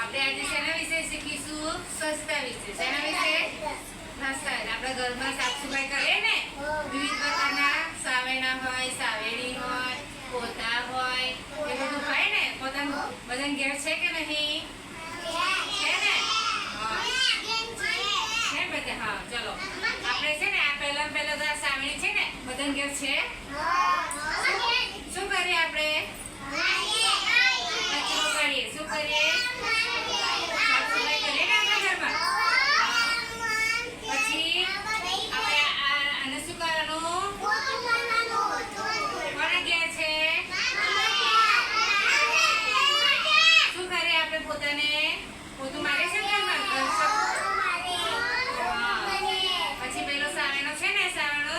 આપણે આજે શેના વિશે શીખીશું? સ્વચ્છતા વિશે. શેના વિશે? આપણા ઘરમાં સાફ સફાઈ કરીએ ને? વિવિધ પ્રકારના સાવેણા હોય સાવેણી હોય, પોતા હોય, એ બધું હોય ને? પોતાનું બધાને ઘેર છે કે નહીં? છે ને? બધા? હા, ચલો. આપણે છે ને આ પહેલા પહેલા સાવેણી છે ને? બધાને ઘેર છે શું કરીએ આપણે કચરો કરીએ શું કરીએ સાફ સફાઈ કરીએ ને આપણા ઘરમાં પછી આપણે આ- આને શું કરવાનું કોને ઘેર છે શું કરીએ આપણે પોતાને પોતું મારે છે ને ઘરમાં? ઘર સાફ- પછી પેલો સાવેણો છે ને સાવેણો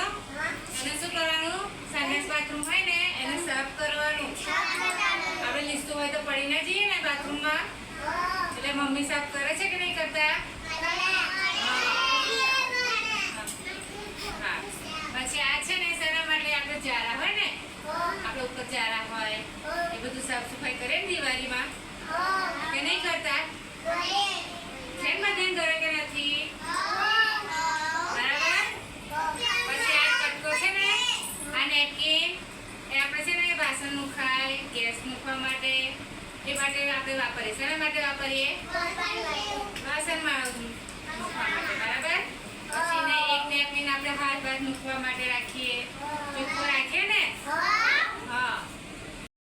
એને શું કરવાનું સંડાસ બાથરૂમ હોય ને એને સાફ કરવાનું. આપણે લીસતું હોય તો પડી ના જઈએ ને બાથરૂમમાં એટલે મમ્મી સાફ કરે છે કે નહીં કરતા હા પછી આ છે ને શેના માટે આપણે જારા હોય ને આપણે ઉપર જારા હોય એ બધું સાફ સફાઈ કરે ને દિવાળીમાં કે નહીં કરતા છે ને બધાને ઘરે કે નથી બરાબર પછી આ કટકો છે ને આ નેપકિન એ આપણે છે ને વાસણ ગેસ મૂકવા માટે. એ માટે આપણે વાપરીએ. શેના માટે વાપરીએ? વાસણમાં મૂકવા માટે, બરાબર? પછી એક નેપકિન આપણે હાથ ભાત મૂકવા માટે રાખીએ.